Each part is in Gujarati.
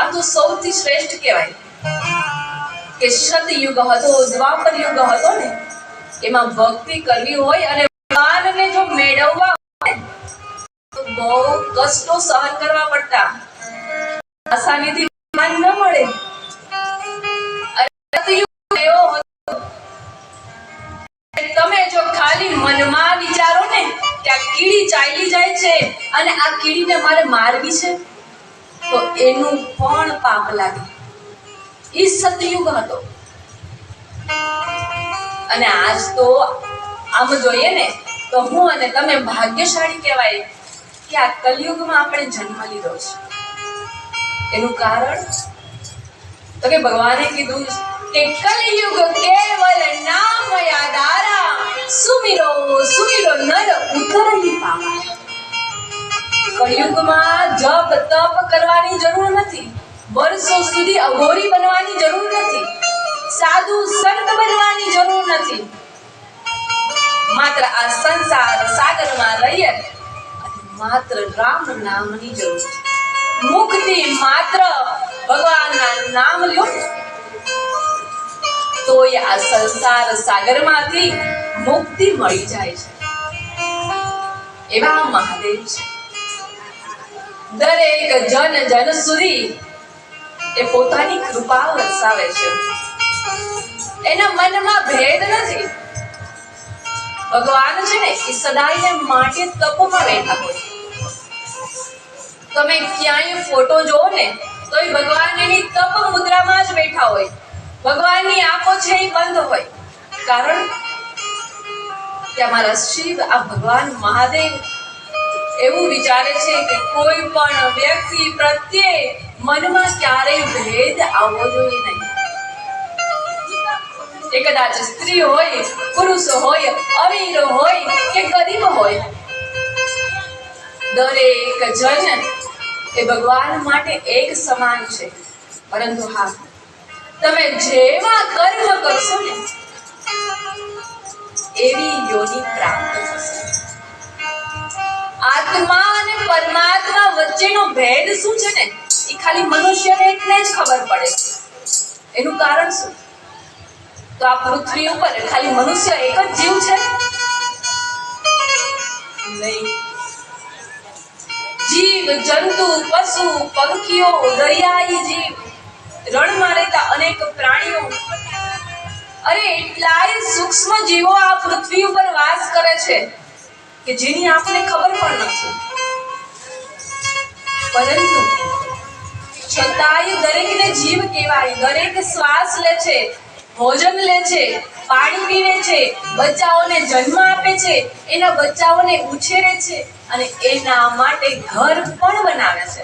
આ તો સૌથી શ્રેષ્ઠ કહેવાય. કે સતયુગ હતો, દ્વાપર યુગ હતો ને, એમાં ભક્તિ કરવી હોય અને ભગવાનને જો મેળવવા હોય, તો બહુ કષ્ટો સહન કરવા પડતા. આસાનીથી ભગવાન ન મળે. તમે જો ખાલી મનમાં વિચારો ને, કે આ કીડી ચાલી જાય છે અને આ કીડીને મારે મારવી છે? તો એનું પણ પાપ લાગે એ સતયુગ હતો. અને આજ તો આમ જોઈએ ને, તો હું અને તમે ભાગ્યશાળી કહેવાય કે આ કલયુગમાં આપણે જન્મ લીધો છે. એનું કારણ? તો કે ભગવાને કીધું કે કલયુગ કેવલ નામ યાદારા સુમિરો સુમિરો નર ઉતરહી પાવા કળિયુગમાં જપ, તપ કરવાની જરૂર નથી. વર્ષો સુધી અઘોરી બનવાની જરૂર નથી. સાધુ સંત બનવાની જરૂર નથી. માત્ર આ સંસાર સાગરમાં રહીએ માત્ર રામ નામની જરૂર છે. મુક્તિ માત્ર ભગવાનના નામ લ્યો. તો આ સંસાર સાગરમાંથી મુક્તિ મળી જાય છે. એવા મહાદેવ છે. દરેક જન જન સુધી એ પોતાની કૃપા વરસાવે છે. એના મનમાં ભેદ નથી. ભગવાન છે ને, એ સદાય માટે તપમાં બેઠા હોય. તમે ક્યાંય ફોટો જોવો ને તો એ ભગવાન એની તપ મુદ્રામાં જ બેઠા હોય. ભગવાનની આંખો છે એ બંધ હોય. કારણ કે અમારા શિવ, આ ભગવાન મહાદેવ એવું વિચારે છે કે કોઈ પણ વ્યક્તિ પ્રત્યે મનમાં ક્યારેય ભેદ આવવો જોઈએ નહીં. એ કદાચ સ્ત્રી હોય, પુરુષ હોય, અમીર હોય કે ગરીબ હોય, દરેક જન એ ભગવાન માટે એક સમાન છે. પરંતુ હા, તમે જેવા કર્મ કરશો ને, એવી યોની પ્રાપ્ત થશે. આત્મા અને પરમાત્મા વચ્ચેનો ભેદ શું છે ને? એ ખાલી મનુષ્યને એકને જ ખબર પડે એનું કારણ શું? તો આ પૃથ્વી ઉપર ખાલી મનુષ્ય એક જ જીવ છે? નહીં. જીવ, જંતુ, પશુ, પંખીઓ, દરિયાઈ જીવ, રણમાં રહેતા અનેક પ્રાણીઓ. અરે, એટલાય સૂક્ષ્મ જીવો આ પૃથ્વી ઉપર વાસ કરે છે. કે જેની આપણને ખબર પણ નથી પરંતુ છતાંય દરેકને જીવ કહેવાય, દરેક શ્વાસ લે છે, ભોજન લે છે, પાણી પીવે છે, બચ્ચાઓને જન્મ આપે છે, એના બચ્ચાઓને ઉછેરે છે અને એના માટે ઘર પણ બનાવે છે.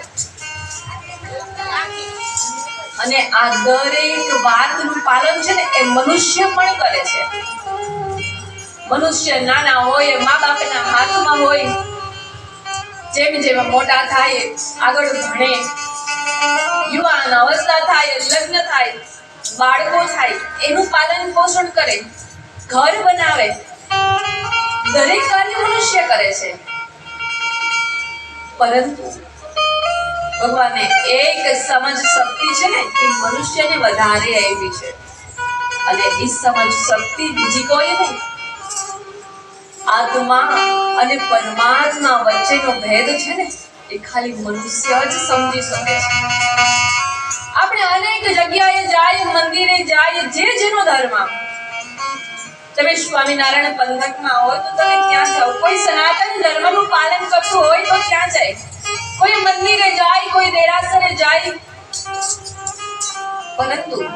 અને આ દરેક વાતનું પાલન છે ને, એ મનુષ્ય પણ કરે છે. મનુષ્ય નાના હોય મા બાપના હાથમાં હોય, જેમ જેમ મોટા થાય, આગળ ભણે. યુવાન અવસ્થા થાય, લગ્ન થાય, બાળકો થાય, એનું પાલન પોષણ કરે, ઘર બનાવે. દરેક કાર્ય મનુષ્ય કરે છે. પરંતુ ભગવાને એક સમજ શક્તિ છે ને, એ મનુષ્યને વધારે આપી છે. અને એ સમજ શક્તિ બીજી કોઈ નહીં. આત્મા અને પરમાત્મા વચ્ચેનો ભેદ છે ને, એ ખાલી મનુષ્ય જ સમજી શકે છે. આપણે અનેક જગ્યાએ જાય, મંદિરે જાય, જે જેનો ધર્મ. તમે સ્વામિનારાયણ પંથકમાં હોય તો તમે ક્યાં જાઓ. કોઈ સનાતન ધર્મનું પાલન કરતું હોય તો ક્યાં જાય. કોઈ મંદિરે જાય, કોઈ દેરાસરે જાય. પરંતુ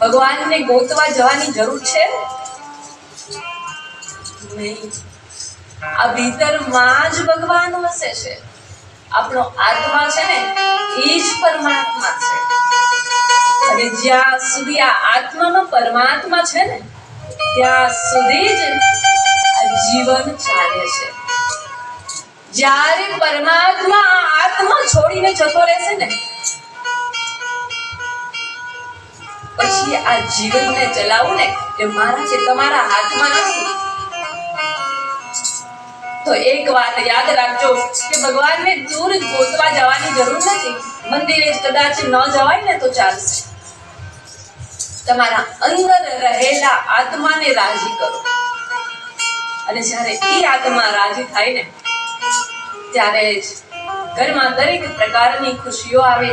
ભગવાનને ગોતવા જવાની જરૂર છે? ભગવાન વસે છે. આપણો આત્મા છે ને, એ જ પરમાત્મા છે. અને જ્યાં સુધી આ આત્મામાં પરમાત્મા છે ને, ત્યાં સુધી જ જીવન ચાલે છે. જ્યારે પરમાત્મા આ આત્મા છોડીને જતો રહેશે ને, પછી આ જીવનને ચલાવવું ને એ મારા છે તમારા હાથમાં નથી તો એક વાત યાદ રાખજો કે ભગવાનને દૂર ગોતવા જવાની જરૂર નથી. મંદિરે કદાચ ન જવાય ને તો ચાલશે. તમારા અંદર રહેલા આત્માને રાજી કરો. અને જ્યારે એ આત્મા રાજી થાય ને, ત્યારે જ ઘરમાં દરેક પ્રકારની ખુશીઓ આવે,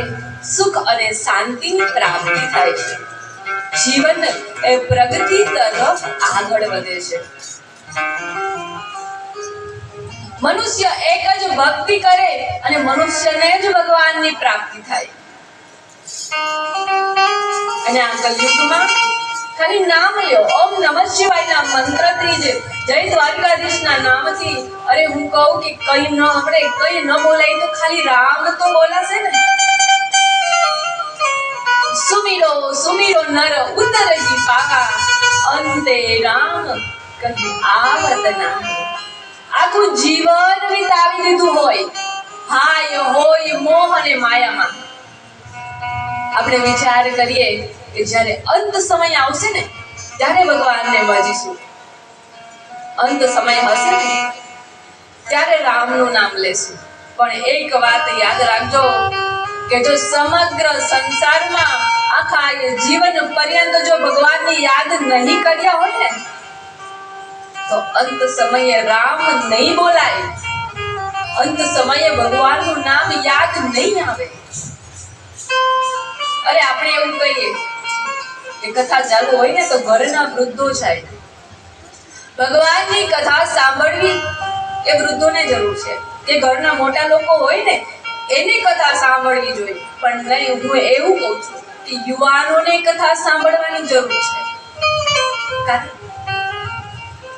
સુખ અને શાંતિની પ્રાપ્તિ થાય છે. જીવન એ પ્રગતિ તરફ આગળ વધે છે. મનુષ્ય એક જ ભક્તિ કરે અને મનુષ્યને જ ભગવાનની પ્રાપ્તિ થાય. અને આ કલયુગમાં ખાલી નામ લ્યો. ઓમ નમઃ શિવાયના મંત્રથી જ. જય દ્વારકાધીશના નામથી. અરે હું કહું કે કઈ ન આપણે, કઈ ન બોલાય તો ખાલી રામ તો બોલાશે ને. સુમીરો સુમીરો નર ઉતરજી પાકા. અંતે રામ કહી આવત નાહી આખું જીવન વિતાવી દીધું હોય. હાય, હોય, મોહ અને માયામાં. આપણે વિચાર કરીએ કે જ્યારે અંત સમય આવશે ને, ત્યારે ભગવાનને ભજીશું અંત સમય હશે ને, ત્યારે રામનું નામ લેશું. પણ એક વાત યાદ રાખજો કે જો સમગ્ર સંસારમાં આખા જીવન પર્યંત જો ભગવાનની યાદ નહીં કર્યા હોય ને તો અંત સમયે રામ નહીં બોલાય. અંત સમયે ભગવાનનું નામ યાદ નહીં આવે. અરે, આપણે એવું કહીએ કે કથા ચાલુ હોય ને તો ઘરના વૃદ્ધો જાય. ભગવાનની કથા સાંભળવી એ વૃદ્ધોને જરૂર છે. કે ઘરના મોટા લોકો હોય ને, એની કથા સાંભળવી જોઈએ. પણ નહીં, હું એવું કહું છું કે યુવાનોને કથા સાંભળવાની જરૂર છે. કારણ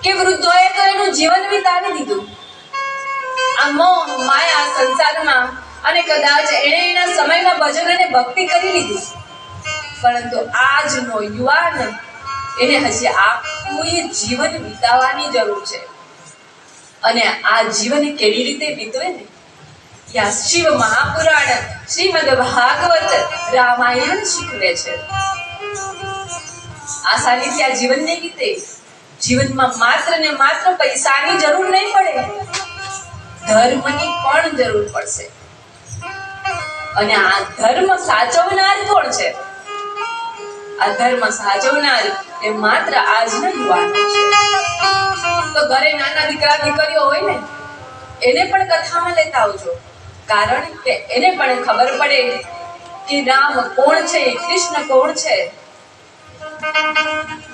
કે વૃદ્ધોએ તો એનું જીવન વિતાવી દીધું. આ મોહ, માયા, સંસારમાં અને કદાચ એણે એના સમયમાં ભજન અને ભક્તિ કરી લીધી. પરંતુ આજનો યુવાન એને હજી આખું જીવન વિતાવવાની જરૂર છે. અને આ જીવન કેવી રીતે વીતવે ને? યા શિવ મહાપુરાણ, શ્રીમદ ભાગવત રામાયણ શીખવે છે. આ જીવન નહીં વીતે જીવનમાં માત્ર ને માત્ર પૈસાની જરૂર નહીં પડે, ધર્મની પણ જરૂર પડશે. અને આ ધર્મ સાચવનાર કોણ છે? આ ધર્મ સાચવનાર એ માત્ર આજના યુવાનો છે. તો ઘરે નાના દીકરા દીકરીઓ હોય ને, એને પણ કથામાં લેતા આવજો. કારણ કે એને પણ ખબર પડે કે રામ કોણ છે, કૃષ્ણ કોણ છે.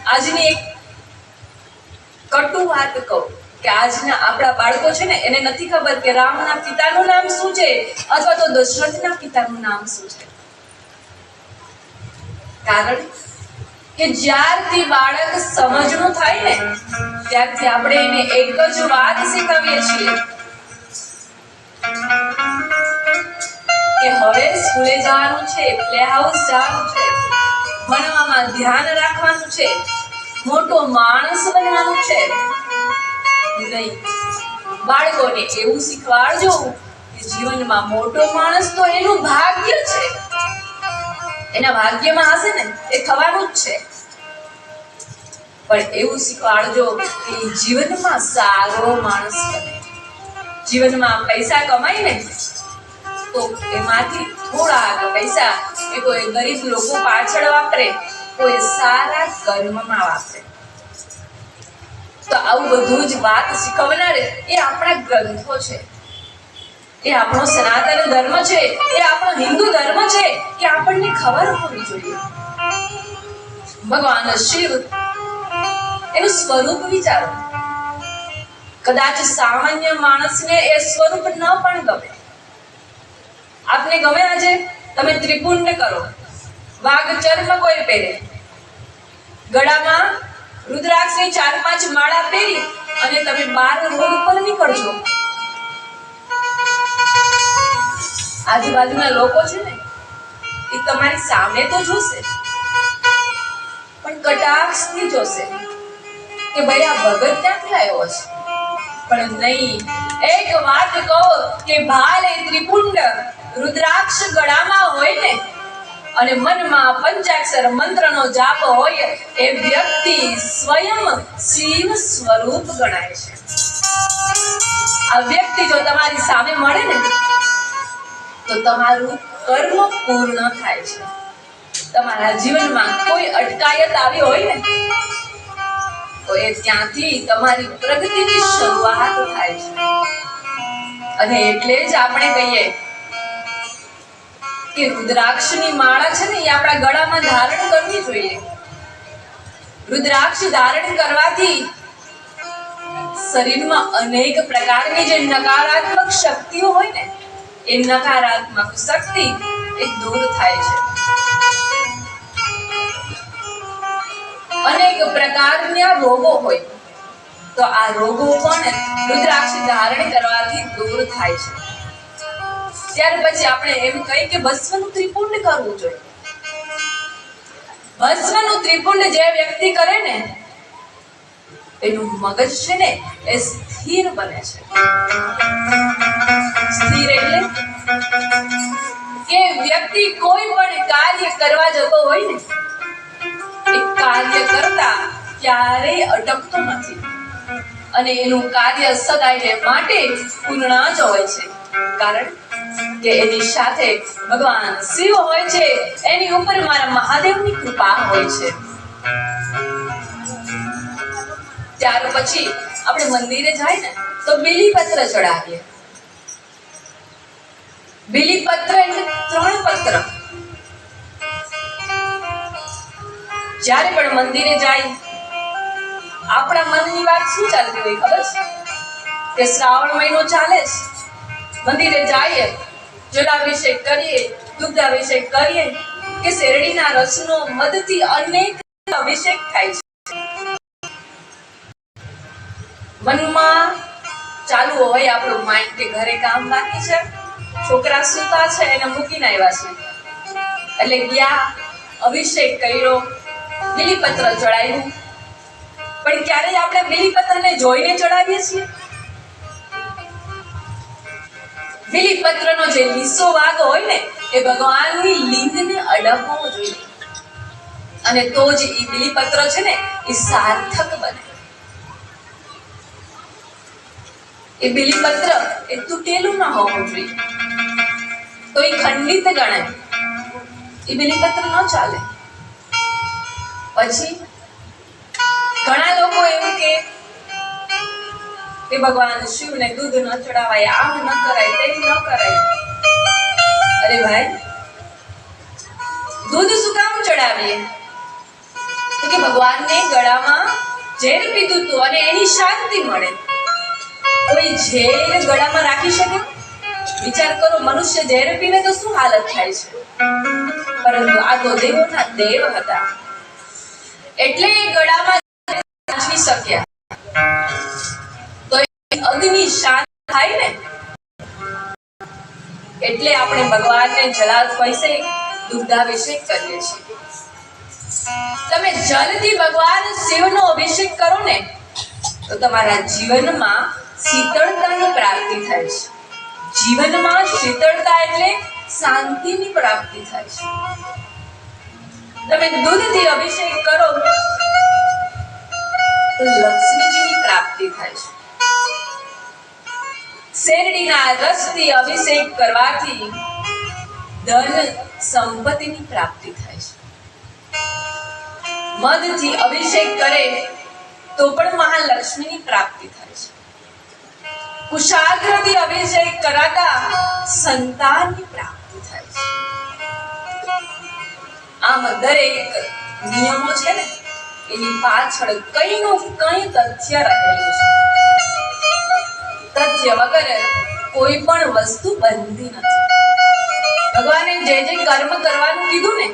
આજની એક કટુ વાત કહું કે આજના આપણા બાળકો છે ને, એને નથી ખબર કે રામના પિતાનું નામ શું છે અથવા તો દશરથના પિતાનું નામ શું છે. કારણ કે જ્યારથી બાળક સમજણું થાય ને, ત્યારથી આપણે એને એક જ વાત શીખવીએ છીએ કે હવે સ્કૂલે જવાનું છે, પ્લે હાઉસ જવાનું છે, ભણવામાં ધ્યાન રાખવાનું છે મોટો માણસ બનવાનું છે. નહીં. બાળકોને એવું શીખવાડજો કે જીવનમાં મોટો માણસ તો એનું ભાગ્ય છે. એના ભાગ્યમાં હશે ને, એ થવાનું જ છે. પણ એવું શીખવાડજો કે જીવનમાં સારો માણસ બને. જીવનમાં પૈસા કમાય ને, તો એમાંથી થોડાક પૈસા એ કોઈ ગરીબ લોકો પાછળ વાપરે. કોઈ કર્મમાં વાપરે. તો આવું બધું જ વાત શીખવનારે એ આપણા ગ્રંથો છે. એ આપણો સનાતન ધર્મ છે, એ આપણો હિન્દુ ધર્મ છે કે આપણને ખબર હોવી જોઈએ. ભગવાન શિવ એનું સ્વરૂપ વિચારો. કદાચ સામાન્ય માણસને એ સ્વરૂપ ન પણ ગમે. આપને ગમે આજે? તમે ત્રિપુંડ કરો. વાઘ ચર્મ કોઈ પહેરે. ગળામાં રુદ્રાક્ષની ચાર પાંચ માળા પહેરી અને તમે બાર રોડ ઉપર નીકળજો. આજુબાજુના લોકો છે ને, એ તમારી સામે તો જોશે, પણ કટાક્ષથી જોશે કે ભાઈ આ ભગત ક્યાંથી આવ્યો છે પણ નહીં, એક વાત કહો કે ભાલે ત્રિપુંડ રુદ્રાક્ષ ગળામાં હોય ને અને મનમાં પંચાક્ષર મંત્રનો જાપ હોય એ વ્યક્તિ સ્વયં શિવ સ્વરૂપ ગણાય છે. આ વ્યક્તિ જો તમારી સામે મળે ને, તો તમારું કર્મ પૂર્ણ થાય છે. તમારા જીવનમાં કોઈ અટકાયત આવી હોય ને, તો એ ત્યાંથી તમારી પ્રગતિની શરૂઆત થાય છે. અને એટલે જ આપણે કહીએ કે રુદ્રાક્ષની માળા છે ને એ આપણા ગળામાં ધારણ કરવી જોઈએ. રુદ્રાક્ષ ધારણ કરવાથી શરીરમાં અનેક પ્રકારની જે નકારાત્મક શક્તિઓ હોય ને, એ નકારાત્મક શક્તિ એ દૂર થાય છે. અનેક પ્રકારના રોગો હોય, તો આ રોગો પણ રુદ્રાક્ષ ધારણ કરવાથી દૂર થાય છે. ત્યાર પછી આપણે એમ કહી કે ભસ્મનું ત્રિપુંડ કરવું જોઈએ. ભસ્મનું ત્રિપુંડ જે વ્યક્તિ કરે ને, એનું મગજ છે ને, એ સ્થિર બને છે. સ્થિર એટલે કે વ્યક્તિ કોઈ પણ કાર્ય કરવા જતો હોય ને, એ કાર્ય કરતા ક્યારેય અટકતો નથી. અને એનું કાર્ય સદાય માટે પૂર્ણ જ હોય છે. કારણ કે એની સાથે ભગવાન શિવ હોય છે, એની ઉપર મારા મહાદેવની કૃપા હોય છે. ત્યાર પછી આપણે મંદિરે જાય ને, તો બીલીપત્ર ચડાવીએ. બીલીપત્ર એટલે ત્રણ પત્ર. જ્યારે પણ મંદિરે જાય, આપણા મનની વાત શું ચાલતી હોય ખબર છે? કે શ્રાવણ મહિનો ચાલે મંદિરે જઈએ જલાભિષેક કરીએ, દુગ્ધાભિષેક કરીએ, કે શેરડીના રસનો મદથી અનેક અભિષેક થાય છે. મનમાં ચાલુ હોય આપણું માઇન્ડ કે ઘરે કામ બાકી છે. છોકરા સૂતા છે એને મૂકીને આવ્યા છે. એટલે ગયા, અભિષેક કર્યો, બીલીપત્ર ચડાવ્યું. પણ ક્યારેય આપણે બીલીપત્રને જોઈને ચડાવીએ છીએ? બીલીપત્રનો જે લીસો ભાગ હોય ને, એ ભગવાનની લિંગને અડકવો જોઈએ. અને તો જ એ બીલીપત્ર છે ને એ સાર્થક બને. એ બીલીપત્ર એ તૂટેલું ના હોવું જોઈએ. તો એ ખંડિત ગણાય. એ બીલીપત્ર ન ચાલે. પછી ઘણા લોકો એવું કે કે ભગવાન શિવને દૂધ ન ચડાવાય, આમ ન કરાય, તેમ ન કરાય. અરે ભાઈ, દૂધ શું કામ ચડાવીએ તો કે ભગવાનને ગળામાં ઝેર પીધું હતું અને એની શાંતિ મળે. કોઈ ઝેર ગળામાં રાખી શકે? વિચાર કરો, મનુષ્ય ઝેર પીવે તો શું હાલત થાય છે? પરંતુ આ તો દેવોના દેવ હતા. એટલે ગળામાં સાચવી શક્યા. થાય ને? એટલે આપણે ભગવાનને જલાભિષેક દુગ્ધાભિષેક કરીએ છીએ. તમે જલથી ભગવાન શિવનો અભિષેક કરો ને, તો તમારા જીવનમાં શીતળતાની પ્રાપ્તિ થાય છે. જીવનમાં શીતળતા એટલે શાંતિની પ્રાપ્તિ થાય છે. તમે દૂધથી અભિષેક કરો, તો લક્ષ્મીજીની પ્રાપ્તિ થાય છે. શેરડીના રસથી અભિષેક કરવાથી ધન સંપત્તિની પ્રાપ્તિ થાય છે. મધથી અભિષેક કરે તો પણ મહાલક્ષ્મીની પ્રાપ્તિ થાય છે. કુશાગ્રથી અભિષેક કરાતા સંતાનની પ્રાપ્તિ થાય છે. આમ દરેક નિયમો છે ને, એની પાછળ કઈનું કઈ તથ્ય રહેલું છે. તથ્ય વગર કોઈ પણ વસ્તુ બનતી નથી. ભગવાને જે જે કર્મ કરવાનું કીધું ને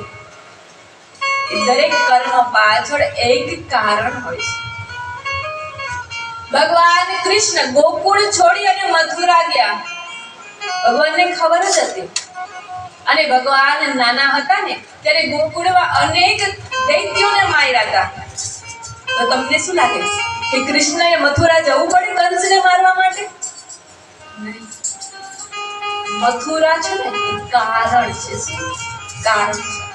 દરેક કર્મ પાછળ એક કારણ હોય છે. ભગવાન કૃષ્ણ ગોકુળ છોડી અને મથુરા ગયા. ભગવાનને ખબર જ હતી. અને ભગવાન નાના હતા ને, ત્યારે ગોકુળમાં અનેક દૈત્યોને માર્યા હતા. તો તમને શું લાગે? કે કૃષ્ણએ મથુરા જવું પડે કંસને મારવા માટે? મથુરા છે ને કારણ છે કારણ છે.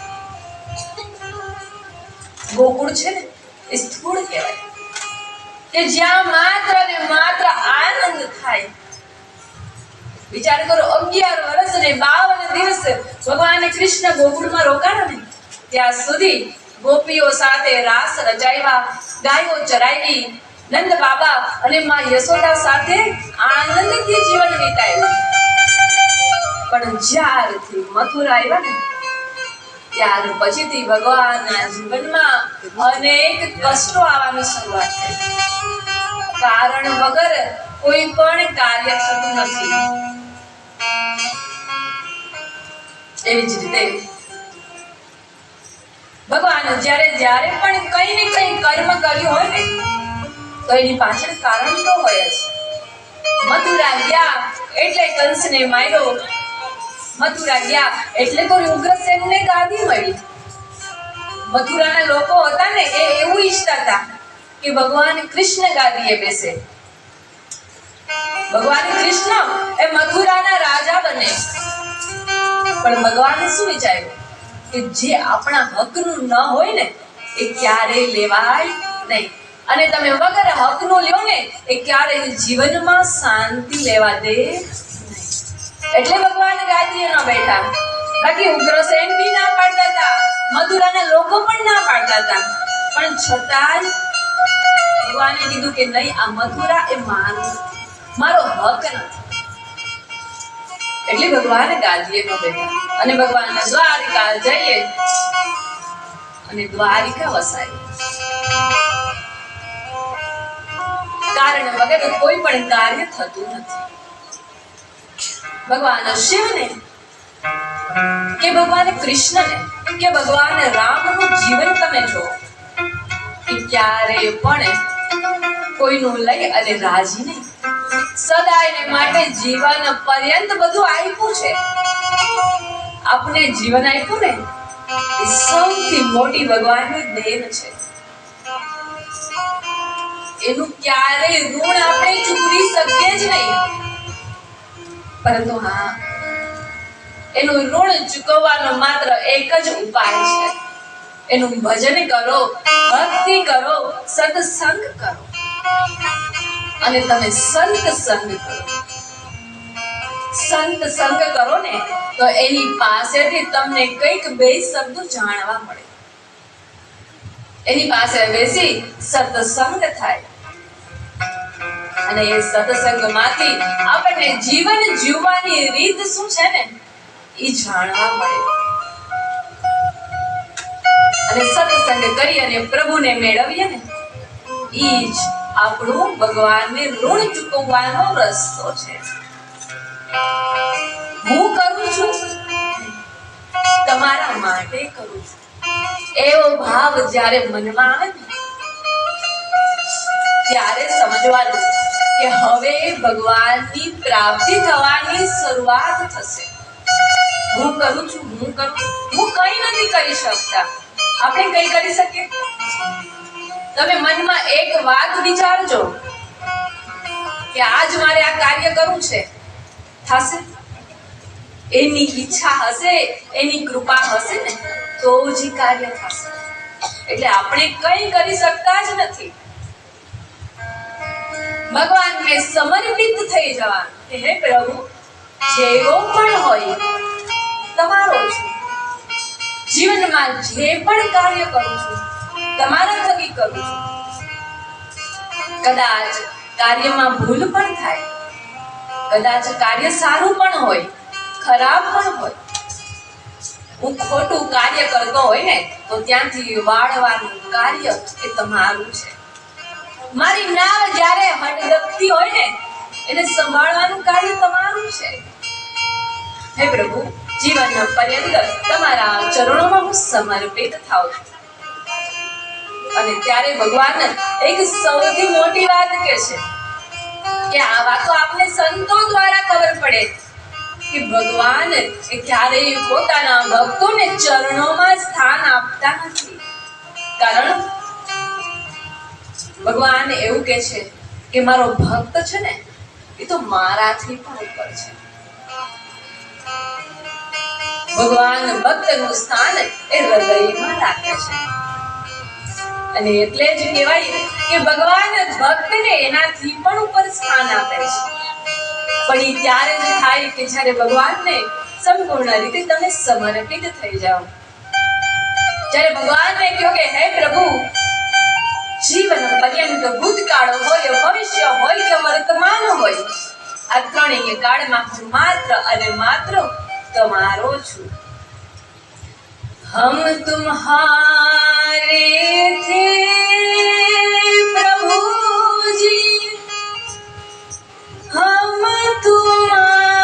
ગોકુળ છે ને, એ સ્થૂળ કહેવાય. કે જ્યાં માત્ર ને માત્ર આનંદ થાય. વિચાર કરો, અગિયાર વર્ષ અને બાવન દિવસ ભગવાન કૃષ્ણ ગોકુળમાં રોકાણા ને, ત્યાં સુધી ગોપીઓ સાથે રાસ રચાવ્યા ગાયો ચરાવી, નંદ બાબા અને માં યશોદા સાથે આનંદથી જીવન વિતાવ્યું. પણ જ્યારથી મથુરા આવ્યા ને, ત્યાર પછીથી ભગવાનના જીવનમાં અનેક કષ્ટો આવવાની શરૂઆત થઈ. કારણ વગર કોઈ પણ કાર્ય થતું નથી. એવી જ રીતે ભગવાન, જ્યારે જ્યારે પણ કંઈ ને કંઈ કર્મ કર્યું હોય ને, તો એની પાછળ કારણ તો હોય જ. મથુરા ગયા એટલે કંસને માર્યો. મથુરા ગયા એટલે તો ઉગ્રસેનને ગાદી મળી. મથુરાના લોકો હતા ને, એ એવું ઈચ્છતા હતા કે ભગવાન કૃષ્ણ ગાદીએ બેસે. ભગવાન કૃષ્ણ એ મથુરાના રાજા બને. પણ ભગવાને શું વિચાર્યું? કે જે આપણા હકનું ન હોય ને, એ ક્યારે લેવાય નહીં. અને તમે વગર હકનું લ્યો ને, એ ક્યારે જીવનમાં શાંતિ લેવા દે એટલે ભગવાન ગાદીએ ન બેઠા. બાકી ઉગ્રસેન બી ના પાડતા હતા. મથુરાના લોકો પણ ના પાડતા હતા. પણ છતાંય ભગવાને કીધું કે નહીં, આ મથુરા એ મારું. મારો હક નથી. એટલે ભગવાન ગાદીએ બેઠા અને ભગવાન દ્વારિકા જઈએ અને દ્વારિકા વસાય કારણ વગર કોઈ પણ કાર્ય થતું નથી. ભગવાન શિવને કે ભગવાન કૃષ્ણને કે ભગવાન રામનું જીવન તમે જો કે ક્યારેય પણ કોઈનું લઈ અને રાજી નહીં. સદાયને માટે જીવન પર્યંત બધું આપ્યું છે. આપણે જીવન આપ્યું ને, એ સૌથી મોટી ભગવાનની દેન છે. એનું ક્યારેય ઋણ આપણે ચૂકવી શકીએ જ નહીં. પરંતુ હા, એનું ઋણ ચૂકવવાનો માત્ર એક જ ઉપાય છે. એનું ભજન કરો, ભક્તિ કરો, સત્સંગ કરો. અને તમે સંત સંગ કરો. સંત સંગ કરો ને, તો એની પાસેથી તમને કંઈક બે શબ્દો જાણવા મળે. એની પાસે બેસી સત્સંગ થાય. અને એ સત્સંગમાંથી આપણને જીવન જીવવાની રીત શું છે ને એ જાણવા મળે. અને સત્સંગ કરી અને પ્રભુને મેળવીએ ને ઈ જ આપણું ભગવાનને ઋણ ચૂકવવાનો રસ્તો છે. હું કરું છું? તમારા માટે કરું છું. એવો ભાવ જ્યારે મનમાં આવે ને, ત્યારે સમજવાનું કે હવે ભગવાનની પ્રાપ્તિ થવાની શરૂઆત થશે. હું કરું છું, હું કરું. હું કંઈ નથી કરી શકતા. આપણે કંઈ કરી શકીએ? તમે મનમાં એક વાત વિચારજો કે આજ મારે આ કાર્ય કરવું છે. થશે? એની ઈચ્છા હશે, એની કૃપા હશે ને, તો જ કાર્ય થશે. એટલે આપણે કંઈ કરી શકતા જ નથી. ભગવાનને સમર્પિત થઈ જવાનું હે પ્રભુ, જેવો પણ હોય, તમારો છું જીવનમાં જે પણ કાર્ય કરું છું, તમારા થકી કરું છું. કદાચ કાર્યમાં ભૂલ પણ થાય, કદાચ કાર્ય સારું પણ હોય, ખરાબ પણ હોય. હું ખોટું કાર્ય કરતો હોય ને, તો ત્યાંથી વાળવાનું કાર્ય એ તમારું છે. મારી નાવ જ્યારે હટગતી હોય ને, એને સંભાળવાનું કાર્ય તમારું છે. હે પ્રભુ જીવન પર્યંત તમારા ચરણોમાં હું સમર્પિત થાઉં છું. અને ત્યારે ભગવાન એક સૌથી મોટી વાત કહે છે કે આ વાતો આપને સંતો દ્વારા ખબર પડે કે ભગવાન ક્યારેય પોતાના ભક્તોને ચરણોમાં સ્થાન આપતા નથી. કારણ ભગવાન એવું કે છે કે મારો ભક્ત છે ને, એ તો મારાથી પણ ઉપર છે. ભગવાન ભક્તનું સ્થાન એ હૃદયમાં રાખે છે. અને એટલે જ કહેવાય કે ભગવાન ભક્તને એનાથી પણ ઉપર સ્થાન આપે છે. પણ એ ત્યારે જ થાય કે જ્યારે ભગવાનને સંપૂર્ણ રીતે તમે સમર્પિત થઈ જાઓ. જ્યારે ભગવાનને કહો કે, હે પ્રભુ, જીવન પર્યંત ભૂતકાળ હોય, ભવિષ્ય હોય કે વર્તમાન હોય, આ ત્રણેય કાળમાં હું માત્ર અને માત્ર તમારો છું. હમ તુમ્હારે થે પ્રભુજી. હમ તુમ્હારે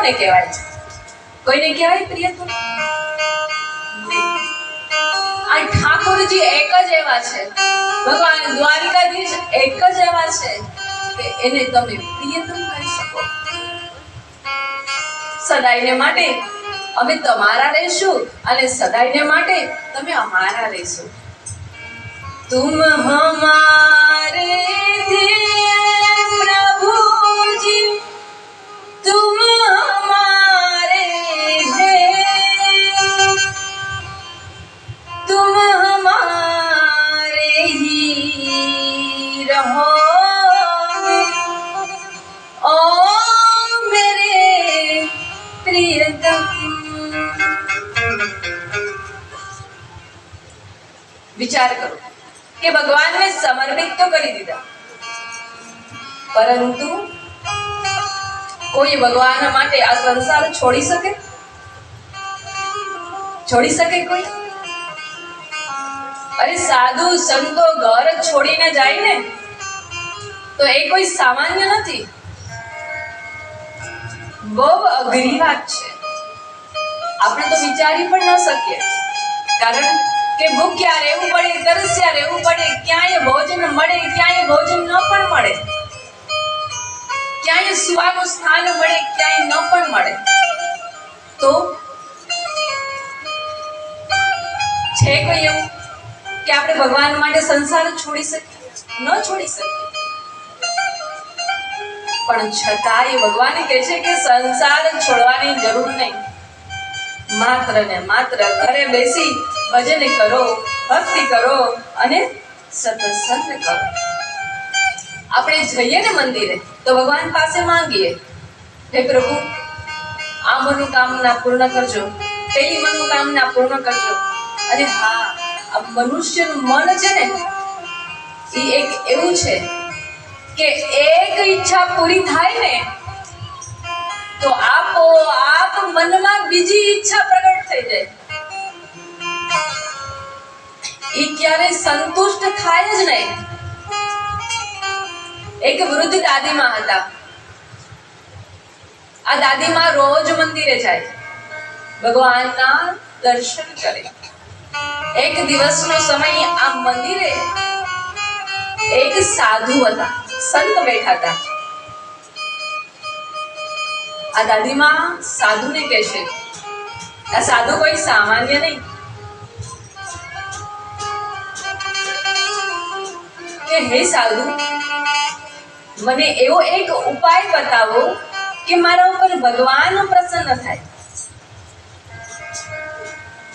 કોને કહેવાય છે? કોઈને કહેવાય પ્રિયતમ આ ઠાકોરજી એક જ એવા છે. ભગવાન દ્વારકાધીશ એક જ એવા છે કે એને તમે પ્રિયતમ કહી શકો. સદાયને માટે અમે તમારા રહીશું અને સદાયને માટે તમે અમારા રહેશો. તુમ હમારા કે ભગવાનને સમર્પિત તો કરી દીધા. પરંતુ કોઈ ભગવાન માટે આ સંસાર છોડી શકે? છોડી શકે કોઈ? અરે સાધુ સંતો ઘર છોડીને જાય ને તો એ કોઈ સામાન્ય નથી. બહુ અઘરી વાત છે. આપણે તો વિચારી પણ ન શકીએ. કારણ કે ભૂખ્યા રહેવું પડે, તરસ્યા રહેવું પડે, ક્યાંય ભોજન મળે, ક્યાંય ભોજન ન પણ મળે. ક્યાંય સુવાનું સ્થાન મળે, ક્યાંય ન પણ મળે. તો છે કોઈ એવું કે આપણે ભગવાન માટે સંસાર છોડી શકીએ? ન છોડી શકીએ. પણ છતાં એ ભગવાન કહે છે કે સંસાર છોડવાની જરૂર નહીં. માત્ર ને માત્ર ઘરે બેસી ભજન કરો, ભક્તિ કરો અને સતસંગ કરો. આપણે જઈએ ને મંદિરે, તો ભગવાન પાસે માંગીએ. હે પ્રભુ, આ મનોકામના પૂર્ણ કરજો, પેલી મનોકામના પૂર્ણ કરજો. અને હા, આ મનુષ્યનું મન છે ને, એ એક એવું છે કે એક ઈચ્છા પૂરી થાય ને, તો આપો આપ મનમાં સંતુષ્ટ થાય જ નહીં. એક વૃદ્ધ દાદીમા હતા. આ દાદીમા રોજ મંદિરે જાય. ભગવાનના દર્શન કરે. એક દિવસનો સમય આ મંદિરે એક સાધુ હતા, સંત બેઠા હતા. આ દાદીમાં સાધુને કહેશે, આ સાધુ કોઈ સામાન્ય નહીં. કે, હે સાધુ, મને એવો એક ઉપાય બતાવો કે મારા ઉપર ભગવાન પ્રસન્ન થાય.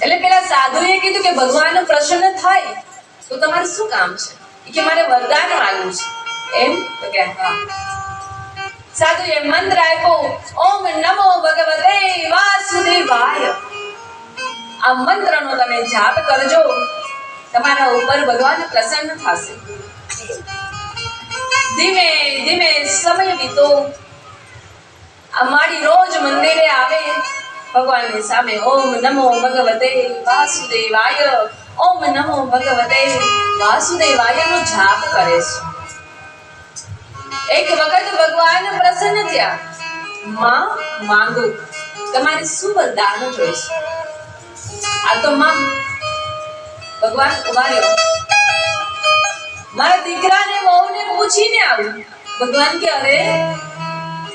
એટલે પેલા સાધુએ કીધું કે ભગવાન પ્રસન્ન થાય તો તમારે શું કામ છે? કે મારે વરદાન માંગવું છે. એમ? તો કે, હા. સાધુએ મંત્ર આપ્યો, ઓમ નમો ભગવતે વાસુદેવાય. આ મંત્રનો તમે જાપ કરજો, તમારા ઉપર ભગવાન પ્રસન્ન થશે. ધીમે ધીમે સમય વીતો અમારી રોજ મંદિરે આવે ભગવાનની સામે ઓમ નમો ભગવતે વાસુદેવાય ઓમ નમો ભગવતે વાસુદેવાય નો જાપ કરે છે એક વખત ભગવાન પ્રસન્ન થયા। માં માંગો તમારે શું વરદાન છે આ તો માં ભગવાન ઊભા મારા દીકરાને વહુને પૂછીને આવ્યું ભગવાન કે, અરે,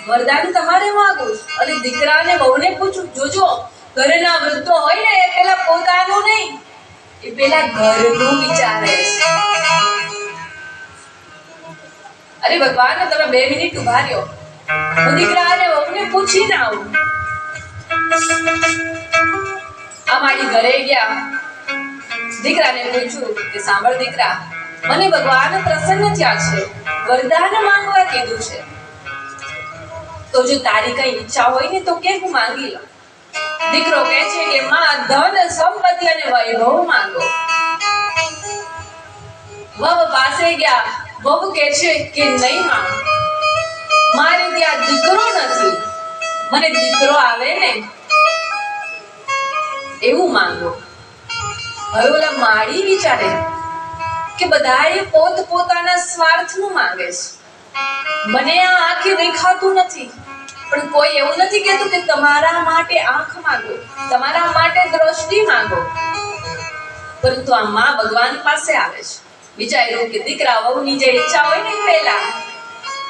વરદાન તમારે માંગુ. અને દીકરાને વહુને પૂછું, જોજો, ઘરના વૃદ્ધો હોય ને, એ પેલા પોતાનું નહીં, એ પેલા ઘરનું વિચારે છે. અરે ભગવાન, તમે બે મિનિટ ઊભા રહ્યો. હું દીકરા અને વહુને પૂછીને આવું. આ મારી ઘરે ગયા. દીકરાને પૂછ્યું કે, સાંભળ દીકરા મને ભગવાન પ્રસન્ન થયા છે. વરદાન માંગવા કીધું છે. તો જો તારી કઈ ઈચ્છા હોય ને તો કે હું માંગી લઉં દીકરો કહે છે કે, માં, ધન, સંપત્તિ અને વૈભવ માંગો. વવ પાસે ગયા. વહુ કહે છે કે, નહીં, માં. મારે ત્યાં દીકરો નથી. મને દીકરો આવે ને એવું માંગો. હવે ઓલા માળી વિચારે કે બધાએ પોત પોતાના સ્વાર્થનું માંગે છે. મને આ આંખે દેખાતું નથી, પણ કોઈ એવું નથી કહેતું કે તમારા માટે આંખ માંગો, તમારા માટે દ્રષ્ટિ માંગો. પરંતુ આ માં ભગવાન પાસે આવે છે. વિચાર્યું કે દીકરા વહુની જે ઈચ્છા હોય ને પહેલા.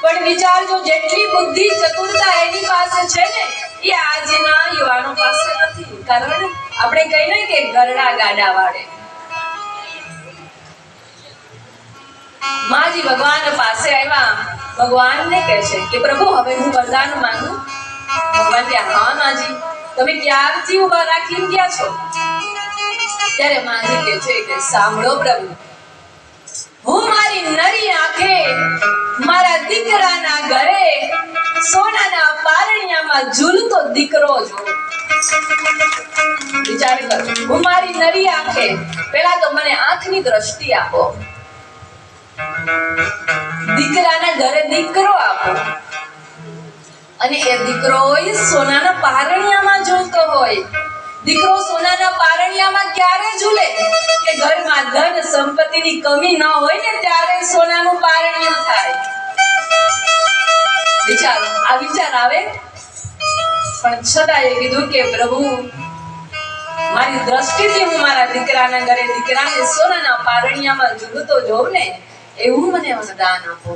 પણ વિચારજો, જેટલી બુદ્ધિ ચતુરતા એની પાસે છે ને, એ આજના યુવાનો પાસે નથી. કારણ આપણે કહીને કે ગરડા ગાડા વાળે. માજી ભગવાન પાસે આવ્યા. ભગવાનને કહે છે કે, પ્રભુ, હવે હું વરદાન માંગુ. ભગવાન કે, હા, માજી. તમે ક્યારથી ઊભા રાખીને ગયા છો? ત્યારે માજી કહે છે કે, સાંભળો, પ્રભુ. હું મારી નરી આંખે મારા દીકરાના ઘરે સોનાના પારણિયામાં ઝૂલતો દીકરો જો વિચાર કરો. હું મારી નરી આંખે પેલા તો મને આંખની દ્રષ્ટિ આપો. દીકરાના ઘરે દીકરો આપો. અને એ દીકરો હોય સોનાના પારણિયામાં ઝૂલતો હોય. દીકરો સોનાના પારણિયામાં ક્યારે ઝૂલે? કે ઘરમાં ધન સંપત્તિની કમી ન હોય ને ત્યારે સોનાનું પારણિયું થાય. વિચાર, આ વિચાર આવે? પણ છતાં એ કીધું કે, પ્રભુ, મારી દ્રષ્ટિથી હું મારા દીકરાના ઘરે દીકરાને સોનાના પારણિયામાં ઝૂલતો જોઉં ને એવું મને વરદાન આપો